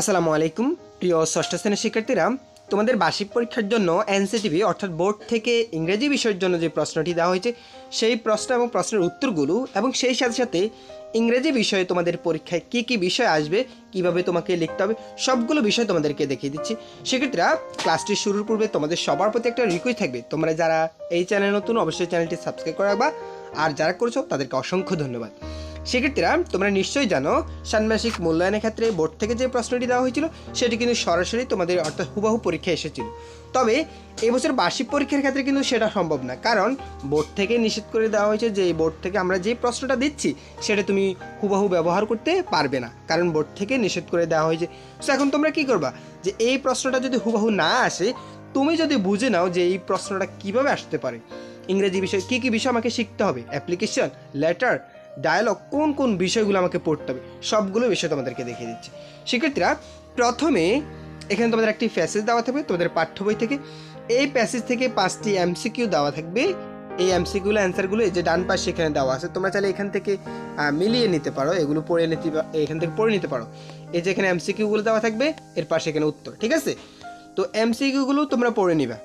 আসসালামু আলাইকুম, প্রিয় ষষ্ঠ শ্রেণির শিক্ষার্থীরা। তোমাদের বার্ষিক পরীক্ষার জন্য এনসিটিভি, অর্থাৎ বোর্ড থেকে ইংরেজি বিষয়ের জন্য যে প্রশ্নটি দেওয়া হয়েছে, সেই প্রশ্ন এবং প্রশ্নের উত্তরগুলো এবং সেই সাথে সাথে ইংরেজি বিষয়ে তোমাদের পরীক্ষায় কী কী বিষয় আসবে, কীভাবে তোমাকে লিখতে হবে, সবগুলো বিষয় তোমাদেরকে দেখিয়ে দিচ্ছি। সেক্ষেত্রে ক্লাসটি শুরুর পূর্বে তোমাদের সবার প্রতি একটা রিকোয়েস্ট থাকবে। তোমরা যারা এই চ্যানেল নতুন, অবশ্যই চ্যানেলটি সাবস্ক্রাইব করে রাখবা। আর যারা করেছ, তাদেরকে অসংখ্য ধন্যবাদ। সেক্ষেত্রে তোমরা নিশ্চয়ই জানো, ষান্মাসিক মূল্যায়নের ক্ষেত্রে বোর্ড থেকে যে প্রশ্নটি দেওয়া হয়েছিল, সেটি কিন্তু সরাসরি তোমাদের অর্থাৎ হুবাহু পরীক্ষা এসেছিল। তবে এবছর বার্ষিক পরীক্ষার ক্ষেত্রে কিন্তু সেটা সম্ভব না, কারণ বোর্ড থেকে নিষেধ করে দেওয়া হয়েছে যে, বোর্ড থেকে আমরা যে প্রশ্নটা দিচ্ছি, সেটা তুমি হুবাহু ব্যবহার করতে পারবে না, কারণ বোর্ড থেকে নিষেধ করে দেওয়া হয়েছে। তো এখন তোমরা কি করবা? যে, এই প্রশ্নটা যদি হুবাহু না আসে, তুমি যদি বুঝে নাও যে, এই প্রশ্নটা কীভাবে আসতে পারে। ইংরেজি বিষয়, কী কী বিষয় আমাকে শিখতে হবে? অ্যাপ্লিকেশন লেটার ডায়ালগ কোন কোন বিষয়গুলো আমাকে পড়তে হবে, সবগুলো বিষয় তোমাদেরকে দেখিয়ে দিচ্ছি। সেক্ষেত্রে প্রথমে এখানে তোমাদের একটি প্যাসেজ দেওয়া থাকবে, তোমাদের পাঠ্য বই থেকে। এই প্যাসেজ থেকে পাঁচটি এমসিকিউ দেওয়া থাকবে। এই এমসিকিউগুলো অ্যান্সারগুলো এই যে ডান পাশে এখানে দেওয়া আছে, তোমরা চাইলে এখান থেকে মিলিয়ে নিতে পারো, এগুলো পড়ে নিতে এখান থেকে পড়ে নিতে পারো। এই যে এখানে এমসিকিউগুলো দেওয়া থাকবে, এর পাশে এখানে উত্তর, ঠিক আছে? তো এমসিকিউগুলো তোমরা পড়ে নিবা।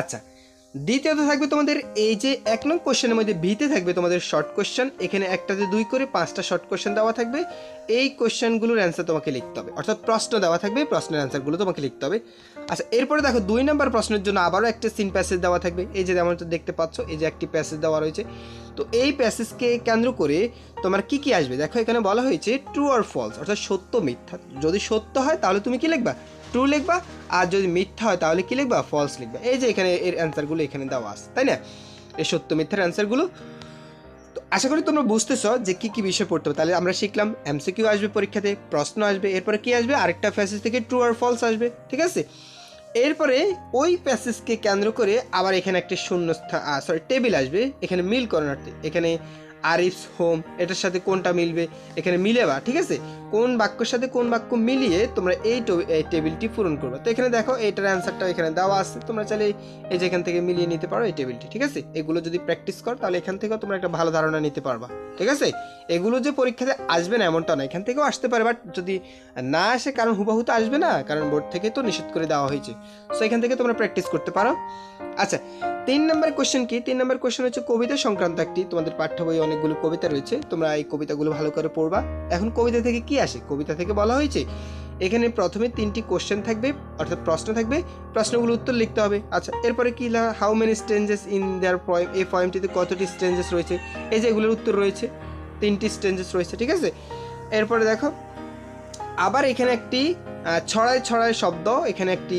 আচ্ছা দ্বিতীয়ত থাকবে তোমাদের এই যে এক নং কোশ্চেনের মধ্যে ভিতে থাকবে তোমাদের শর্ট কোশ্চেন এখানে একটাতে দুই করে পাঁচটা শর্ট কোশ্চেন দেওয়া থাকবে। এই কোশ্চেনগুলোর অ্যান্সার তোমাকে লিখতে হবে। অর্থাৎ প্রশ্ন দেওয়া থাকবে, প্রশ্নের অ্যান্সারগুলো তোমাকে লিখতে হবে। আচ্ছা এরপরে দেখো দুই নম্বর প্রশ্নের জন্য আবারও একটা সিন প্যাসেজ দেওয়া থাকবে। এই যে যেমন দেখতে পাচ্ছ, এই যে একটি প্যাসেজ দেওয়া রয়েছে। তো এই প্যাসেজকে কেন্দ্র করে তোমার কি কি আসবে? দেখো এখানে বলা হয়েছে ট্রু আর ফলস অর্থাৎ সত্য মিথ্যা। যদি সত্য হয়, তাহলে তুমি কি লিখবা? ট্রু লিখবা, আর যদি মিথ্যা হয় তাহলে কি লিখবা? ফলস লিখবা। এই যে এখানে এর অ্যান্সারগুলো এখানে দেওয়া আছে, তাই না? এই সত্য মিথ্যার অ্যান্সারগুলো তো আশা করি তোমরা বুঝতেছ যে কী কী বিষয় পড়তে হবে। তাহলে আমরা শিখলাম এমসিকিউ আসবে পরীক্ষাতে, প্রশ্ন আসবে, এরপরে কি আসবে? আরেকটা প্যাসেজ থেকে ট্রু আর ফলস আসবে, ঠিক আছে? এরপরে ওই প্যাসেজকে কেন্দ্র করে আবার এখানে একটা শূন্য সরি টেবিল আসবে। এখানে মিল করানোর্থে এখানে আরিফস হোম, এটার সাথে কোনটা মিলবে? এখানে মিলেবা, ঠিক আছে? কোন বাক্যের সাথে কোন বাক্য মিলিয়ে তোমরা এই টেবিলটি পূরণ করবে? তো এখানে দেখো, এইটার অ্যান্সারটা এখানে দেওয়া আছে। তোমরা চাইলে এই যে এখান থেকে মিলিয়ে নিতে পারো এই টেবিলটি, ঠিক আছে? এগুলো যদি প্র্যাকটিস করো, তাহলে এখান থেকেও তোমরা একটা ভালো ধারণা নিতে পারবা, ঠিক আছে? এগুলো যে পরীক্ষাতে আসবে না, এমনটা না এখান থেকেও আসতে পারে, বাট যদি না আসে, কারণ হুবাহু তো আসবে না, কারণ বোর্ড থেকে তো নিষেধ করে দেওয়া হয়েছে। সো এখান থেকে তোমরা প্র্যাকটিস করতে পারো। আচ্ছা তিন নম্বর কোয়েশ্চেন কি? তিন নম্বর কোয়েশ্চেন হচ্ছে কবিতা সংক্রান্ত একটি, তোমাদের পাঠ্য বইয়ে অনেকগুলো কবিতা রয়েছে, তোমরা এই কবিতাগুলো ভালো করে পড়বা। এখন কবিতা থেকে কি আসে? কবিতা থেকে বলা হয়েছে, এখানে প্রথমে তিনটি কোশ্চেন থাকবে, অর্থাৎ প্রশ্ন থাকবে প্রশ্নগুলো উত্তর লিখতে হবে। আচ্ছা এরপরে কি how many stanzas in their poem এই পয়েমটিতে কতটি স্টেঞ্জেস রয়েছে? এই যে এগুলোর উত্তর রয়েছে, তিনটি স্টেঞ্জেস রয়েছে, ঠিক আছে? এরপরে দেখো, আবার এখানে একটি ছড়ায় ছড়ায় শব্দ, এখানে একটি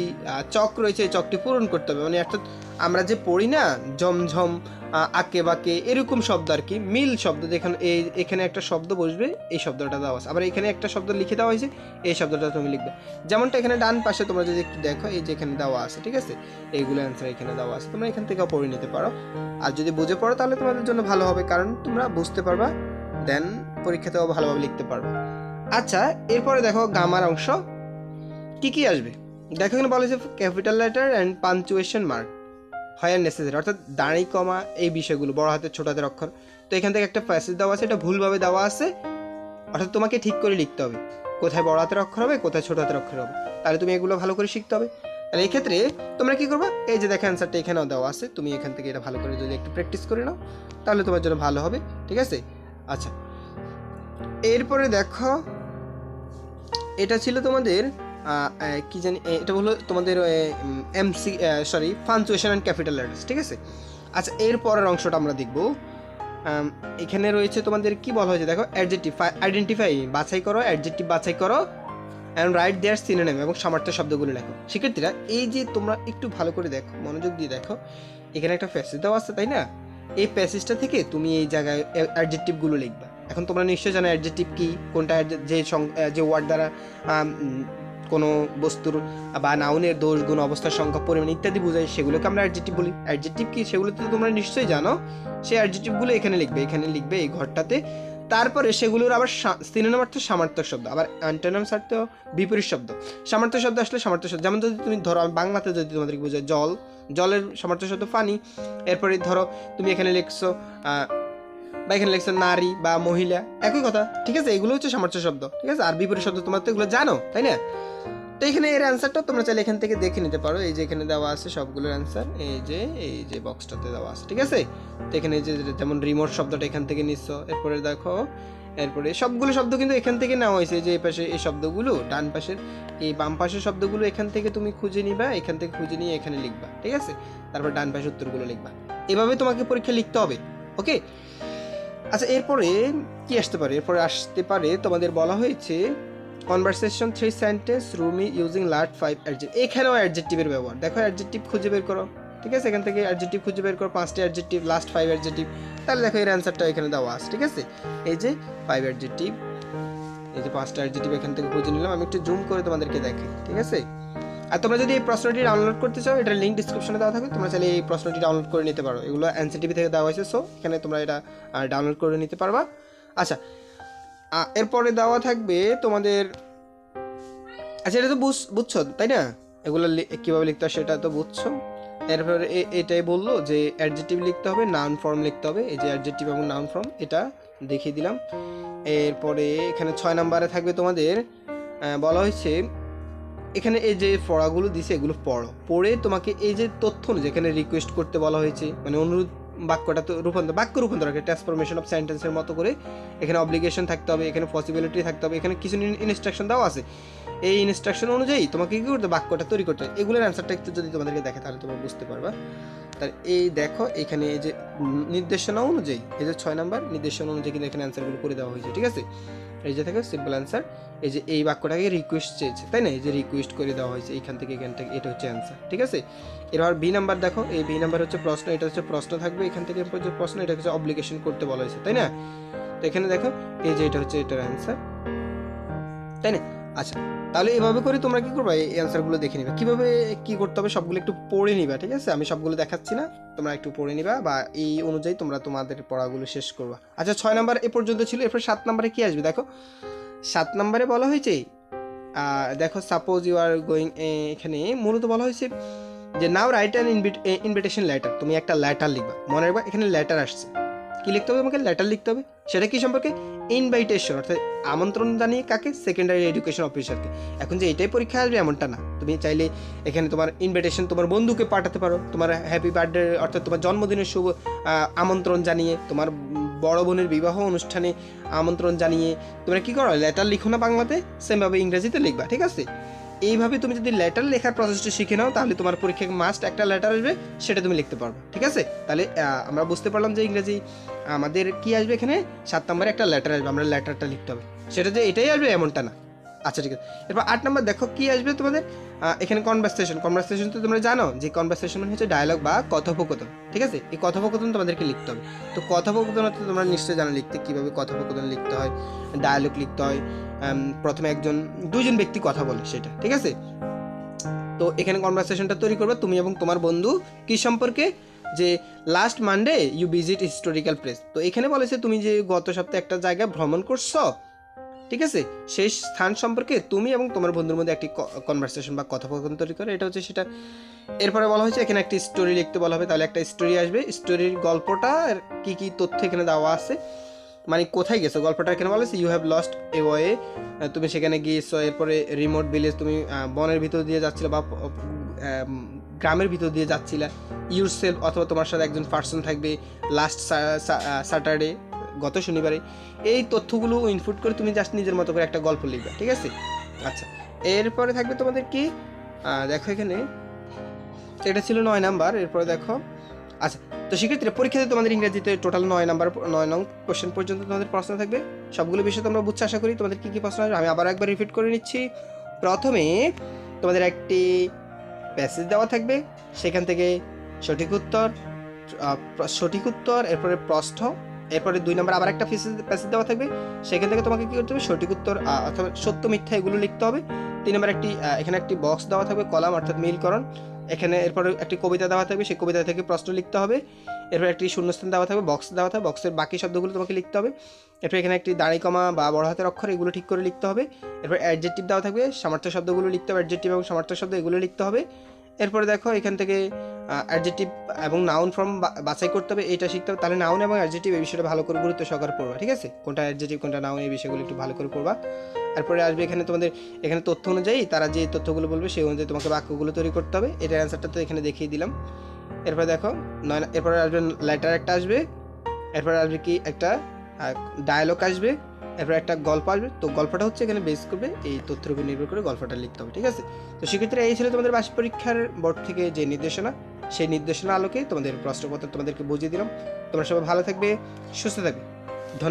চক রয়েছে, এই চকটি পূরণ করতে হবে। মানে অর্থাৎ আমরা যে পড়ি না ঝমঝম আঁকে বাঁকে এরকম শব্দ আর কি, মিল শব্দ। যেখানে এই, এখানে একটা শব্দ বসবে, এই শব্দটা দেওয়া আছে। আবার এখানে একটা শব্দ লিখে দেওয়া হয়েছে, এই শব্দটা তুমি লিখবে। যেমনটা এখানে ডান পাশে তোমরা যদি একটু দেখো, এই যে এখানে দেওয়া আছে, ঠিক আছে? এইগুলো অ্যান্সার এখানে দেওয়া আছে। তোমরা এখান থেকেও পড়ে নিতে পারো। আর যদি বুঝে পড়ো, তাহলে তোমাদের জন্য ভালো হবে, কারণ তোমরা বুঝতে পারবা দেন পরীক্ষাতেও ভালোভাবে লিখতে পারবে। আচ্ছা এরপরে দেখো গামার অংশ। কি কি আসবে? দেখো এখানে বলা হয়েছে capital letter and punctuation mark হয় আর নেসেসারি অর্থাৎ দাঁড়ি কমা এই বিষয়গুলো, বড় হাতের, ছোট হাতের অক্ষর। তো এখান থেকে একটা প্যাসেজ দেওয়া আছে, এটা ভুলভাবে দেওয়া আছে, অর্থাৎ তোমাকে ঠিক করে লিখতে হবে। কোথায় বড় হাতের অক্ষর হবে, কোথায় ছোট হাতের অক্ষর হবে। তাহলে তুমি এগুলো ভালো করে শিখতে হবে। তাহলে এক্ষেত্রে তোমরা কি করবে? এই যে দেখো অ্যান্সারটা এখানেও দেওয়া আছে, তুমি এখান থেকে এটা ভালো করে যদি একটু প্র্যাকটিস করে নাও, তাহলে তোমার জন্য ভালো হবে, ঠিক আছে? আচ্ছা এরপরে দেখো, এটা ছিল তোমাদের কি জানি এটা হলো তোমাদের MC sorry punctuation and capital letters ঠিক আছে? আচ্ছা এর পরের অংশটা আমরা দেখব। এখানে রয়েছে তোমাদের কি বলা হয়েছে? দেখো অ্যাডজেক্টিভ আইডেন্টিফাই বাছাই করো অ্যাডজেক্টিভ বাছাই করো অ্যান্ড রাইট দেয়ার সিনোনেম এবং সামর্থ্য শব্দগুলো লেখো। শিক্ষার্থীরা, এই যে তোমরা একটু ভালো করে দেখো, মনোযোগ দিয়ে দেখো, এখানে একটা প্যাসেজ দেওয়া আছে, তাই না? এই প্যাসেজটা থেকে তুমি এই জায়গায় অ্যাডজেক্টিভগুলো লিখবা। এখন তোমরা নিশ্চয়ই জানো অ্যাডজেক্টিভ কি, কোনটা যে যে ওয়ার্ড দ্বারা কোনো বস্তুর বা নাউনের দোষ, গুণ অবস্থার সংখ্যা, পরিমাণ ইত্যাদি বোঝায়, সেগুলোকে আমরা অ্যাডজেক্টিভ বলি। অ্যাডজেক্টিভ কি? সেগুলো তো তোমরা নিশ্চয়ই জানো। সেই অ্যাডজেক্টিভগুলো এখানে লিখবে। এখানে লিখবে এই ঘরটাতে। তারপরে সেগুলোর আবার সিনোনাম অর্থ সামর্থ্য শব্দ, আবার অ্যান্টোনাম অর্থ বিপরীত শব্দ। সামর্থ্য শব্দ আসলে সামর্থ্য শব্দ। যেমন যদি তুমি ধরো, আমি বাংলাতে যদি তোমাদেরকে বোঝাই, জল। জলের সামর্থ্য শব্দ পানি এরপরে ধরো, তুমি এখানে লিখছো বা এখানে লিখছো নারী বা মহিলা, একই কথা, ঠিক আছে? এগুলো হচ্ছে সামর্থ্য শব্দ, ঠিক আছে? আর বিপরীত শব্দ তোমার তো এগুলো জানো, তাই না? তো এখানে এর অ্যান্সারটা তোমরা চাইলে এখান থেকে দেখে নিতে পারো। এই যে এখানে দেওয়া আছে সবগুলোর অ্যান্সার এই যে এই যে বক্সটাতে দেওয়া আছে, ঠিক আছে? তো এখানে যে যেমন রিমোট শব্দটা এখান থেকে নিচ্ছ, এরপরে দেখো, এরপরে সবগুলো শব্দ কিন্তু এখান থেকে নেওয়া হয়েছে। যে এই পাশে এই শব্দগুলো, ডান পাশের এই বাম পাশের শব্দগুলো এখান থেকে তুমি খুঁজে নিবা, এখান থেকে খুঁজে নিয়ে এখানে লিখবা, ঠিক আছে? তারপর ডান পাশের উত্তরগুলো লিখবা। এভাবে তোমাকে পরীক্ষা লিখতে হবে ওকে আচ্ছা এরপরে কি আসতে পারে? এরপরে আসতে পারে, তোমাদের বলা হয়েছে কনভারসেশন থ্রি সেন্টেন্স রুমি ইউজিং লার্ট ফাইভ অ্যাডজেক্ট এখানেও অ্যাডজেক্টিভের ব্যবহার। দেখো অ্যাডজেক্টিভ খুঁজে বের করো, ঠিক আছে? এখান থেকে অ্যাডজেক্টিভ খুঁজে বের করো, পাঁচটি অ্যাডজেক্টিভ লাস্ট ফাইভ অ্যাডজেক্টিভ তাহলে দেখো, এর অ্যান্সারটা এখানে দেওয়া আছে, ঠিক আছে? এই যে ফাইভ অ্যাডজেক্টিভ এই যে পাঁচটা অ্যাডজেক্টিভ এখান থেকে খুঁজে নিলাম। আমি একটু জুম করে তোমাদেরকে দেখাই, ঠিক আছে? আর তোমরা যদি এই প্রশ্নটি ডাউনলোড করতে চাও, এটার লিঙ্ক ডিসক্রিপশনে দেওয়া থাকবে। তোমরা চাইলে এই প্রশ্নটি ডাউনলোড করে নিতে পারো। এগুলো এনসিটিভি থেকে দেওয়া হয়েছে সো এখানে তোমরা এটা ডাউনলোড করে নিতে পারবা। আচ্ছা এরপরে দেওয়া থাকবে তোমাদের আচ্ছা এটা তো বুঝ- বুঝছ, তাই না? এগুলো কীভাবে লিখতে হয় সেটা তো বুঝছ। এরপরে এটাই বলল যে অ্যাডজেক্টিভ লিখতে হবে নাউন ফর্ম লিখতে হবে। এই যে অ্যাডজেক্টিভ এবং নাউন ফর্ম এটা দেখিয়ে দিলাম। এরপরে এখানে ছয় নম্বরে থাকবে তোমাদের বলা হয়েছে এখানে এই যে পড়াগুলো দিছে, এগুলো পড়ো। পড়ে তোমাকে এই যে তথ্য এখানে রিকোয়েস্ট করতে বলা হয়েছে মানে অনুরোধ, বাক্যটা তো রূপান্তর, বাক্য রূপান্তর একটা ট্রান্সফরমেশন অফ সেন্টেন্সের মতো করে এখানে অব্লিগেশন থাকতে হবে, এখানে পসিবিলিটি থাকতে হবে, এখানে কিছু ইনস্ট্রাকশন দেওয়া আছে। এই ইনস্ট্রাকশন অনুযায়ী তোমাকে কী করতে বাক্যটা তৈরি করতে এগুলোর অ্যান্সারটা একটু যদি তোমাদেরকে দেখে, তাহলে তোমরা বুঝতে পারবা। তাহলে এই দেখো, এখানে এই যে নির্দেশনা অনুযায়ী, এই যে ছয় নাম্বার নির্দেশনা অনুযায়ী কিন্তু এখানে অ্যান্সারগুলো করে দেওয়া হয়েছে, ঠিক আছে? এই যে থাকে সিম্পল অ্যান্সার এই যে এই বাক্যটাকে রিকোয়েস্ট চেয়েছে, তাই না? এই যে রিকোয়েস্ট করে দেওয়া হয়েছে, এইখান থেকে এখান থেকে, এটা হচ্ছে অ্যান্সার ঠিক আছে? এবার বি নাম্বার দেখো, এই বি নাম্বার হচ্ছে প্রশ্ন, এটা হচ্ছে প্রশ্ন থাকবে, এখান থেকে প্রশ্ন, এটা হচ্ছে অব্লিগেশন করতে বলা হয়েছে, তাই না? তো এখানে দেখো, এই যে এটা হচ্ছে এটার অ্যান্সার তাই না? আচ্ছা তাহলে এভাবে করে তোমরা কি করবে? এই অ্যান্সারগুলো দেখে নিবে। কীভাবে কি করতে হবে সবগুলো একটু পড়ে নিবা, ঠিক আছে? আমি সবগুলো দেখাচ্ছি না। তোমরা একটু পড়ে নিবা বা এই অনুযায়ী তোমরা তোমাদের পড়াগুলো শেষ করবা। আচ্ছা ছয় নাম্বার এ পর্যন্ত ছিল, এরপর সাত নাম্বারে কি আসবে? দেখো, সাত নাম্বারে বলা হয়েছে দেখো সাপোজ ইউ আর গোয়িং এখানে মূলত বলা হয়েছে যে now write an invitation letter তুমি একটা লেটার লিখবা। মনে রাখবা, এখানে লেটার আসছে। কি লিখতে হবে তোমাকে লেটার লিখতে হবে। সেটা কি সম্পর্কে? ইনভাইটেশন অর্থাৎ আমন্ত্রণ জানিয়ে কাকে? সেকেন্ডারি এডুকেশন অফিসারকে এখন যে এটাই পরীক্ষা আসবে এমনটা না। তুমি চাইলে এখানে তোমার ইনভাইটেশন তোমার বন্ধুকে পাঠাতে পারো। তোমার হ্যাপি বার্থডে অর্থাৎ তোমার জন্মদিনের শুভ আমন্ত্রণ জানিয়ে, তোমার বড় বোনের বিবাহ অনুষ্ঠানে আমন্ত্রণ জানিয়ে, তোমরা কি করো? লেটার লিখো না বাংলাতে? সেমভাবে ইংরেজিতে লিখবা, ঠিক আছে? এইভাবে তুমি যদি লেটার লেখার প্রসেসটা শিখে নাও, তাহলে তোমার পরীক্ষায় মাস্ট একটা লেটার আসবে, সেটা তুমি লিখতে পারবে, ঠিক আছে? তাহলে আমরা বুঝতে পারলাম যে ইংরেজি, আমাদের কি আসবে এখানে? সাত নম্বরে একটা লেটার আসবে, আমরা লেটারটা লিখতে হবে। সেটা যে এটাই আসবে এমনটা না। আচ্ছা ঠিক আছে। এরপর আট নম্বর, দেখো কি আসবে তোমাদের? এখানে কনভার্সেশন কনভার্সেশন তো তোমরা জানো যে কনভার্সেশন মানে হচ্ছে ডায়লগ বা কথোপকথন, ঠিক আছে? এই কথোপকথন তোমাদেরকে লিখতে হবে। তো কথোপকথন তো তোমরা নিশ্চয়ই জানো লিখতে কীভাবে কথোপকথন লিখতে হয় ডায়লগ লিখতে হয় প্রথমে একজন, দুইজন ব্যক্তি কথা বলে সেটা, ঠিক আছে? তো এখানে কনভার্সেশনটা তৈরি করবে তুমি এবং তোমার বন্ধু কি সম্পর্কে? যে last Monday you visit historical place তো এখানে বলেছে তুমি যে গত সপ্তাহে একটা জায়গায় ভ্রমণ করছ ঠিক আছে? সেই স্থান সম্পর্কে তুমি এবং তোমার বন্ধুর মধ্যে একটি কনভারসেশন বা কথোপকথন তৈরি করে। এটা হচ্ছে সেটা এরপরে বলা হয়েছে, এখানে একটি স্টোরি লিখতে বলা হবে। তাহলে একটা স্টোরি আসবে। স্টোরির গল্পটা আর কি কি তথ্য এখানে দেওয়া আছে? মানে কোথায় গেছো? গল্পটা এখানে বলা হয়েছে you have lost a way তুমি সেখানে গিয়েছো। এরপরে রিমোট ভিলেজ তুমি বনের ভিতর দিয়ে যাচ্ছিলে বা গ্রামের ভিতর দিয়ে যাচ্ছিলে। ইউর সেলফ অথবা তোমার সাথে একজন পার্সন থাকবে লাস্ট স্যাটারডে গত শনিবারে এই তথ্যগুলো ইনপুট করে তুমি জাস্ট নিজের মতো করে একটা গল্প লিখবে, ঠিক আছে? আচ্ছা এরপরে থাকবে তোমাদের কি? দেখো এখানে, এটা ছিল নয় নাম্বার, এরপরে দেখো আচ্ছা তো সেক্ষেত্রে পরীক্ষাতে তোমাদের ইংরেজিতে টোটাল নয় নাম্বার, নয় নং কোশ্চেন পর্যন্ত তোমাদের প্রশ্ন থাকবে। সবগুলো বিষয়ে তোমরা বুঝতে আশা করি তোমাদের কী কী প্রশ্ন আসবে, আমি আবার একবার রিপিট করে নিচ্ছি। প্রথমে তোমাদের একটি প্যাসেজ দেওয়া থাকবে, সেখান থেকে সঠিক উত্তর সঠিক উত্তর, এরপরে প্রশ্ন এরপরে দুই নম্বর আবার একটা প্যাসেজ দেওয়া থাকবে। সেখান থেকে তোমাকে কী করতে হবে? সঠিক উত্তর অথবা সত্য মিথ্যা এগুলো লিখতে হবে। তিন নম্বর একটি এখানে একটি বক্স দেওয়া থাকবে, কলাম অর্থাৎ মিলকরণ। এখানে এরপরে একটি কবিতা দেওয়া থাকবে, সেই কবিতা থেকে প্রশ্ন লিখতে হবে। এরপর একটি শূন্যস্থান দেওয়া থাকবে বক্স দেওয়া থাকবে বক্সের বাকি শব্দগুলো তোমাকে লিখতে হবে। এরপর এখানে একটি দাঁড়ি কমা বা বড় হাতের অক্ষর, এগুলো ঠিক করে লিখতে হবে। এরপর অ্যাডজেক্টিভ দেওয়া থাকবে, সামর্থ্য শব্দগুলো লিখতে হবে অ্যাডজেক্টিভ এবং সামর্থ্য শব্দ এগুলো লিখতে হবে। এরপরে দেখো, এখান থেকে অ্যাডজেক্টিভ এবং নাউন ফর্ম বাছাই করতে হবে এটা শিখতে হবে। তাহলে নাউন এবং অ্যাডজেক্টিভ এই বিষয়টা ভালো করে গুরুত্ব সহকারে পড়বা, ঠিক আছে? কোনটা অ্যাডজেটিভ কোনটা নাউন এই বিষয়গুলো একটু ভালো করে পড়বা। তারপরে আসবে এখানে তোমাদের, এখানে তথ্য অনুযায়ী তারা যে তথ্যগুলো বলবে সেই অনুযায়ী তোমাকে বাক্যগুলো তৈরি করতে হবে। এটার অ্যান্সারটা তো এখানে দেখিয়ে দিলাম। এরপরে দেখো, নয়, এরপরে আসবে লেটার একটা আসবে। এরপরে আসবে কি একটা ডায়ালগ আসবে। এরপর একটা গল্প আসবে। তো গল্পটা হচ্ছে এখানে বেস করবে, এই তথ্যের উপর নির্ভর করে গল্পটা লিখতে হবে, ঠিক আছে? তো সেক্ষেত্রে এই ছিল তোমাদের বার্ষিক পরীক্ষার বোর্ড থেকে যে নির্দেশনা। সেই নির্দেশনা আলোকে তোমাদের প্রশ্নপত্র তোমাদেরকে বুঝিয়ে দিলাম। তোমরা সবাই ভালো থাকবে সুস্থ থাকবে।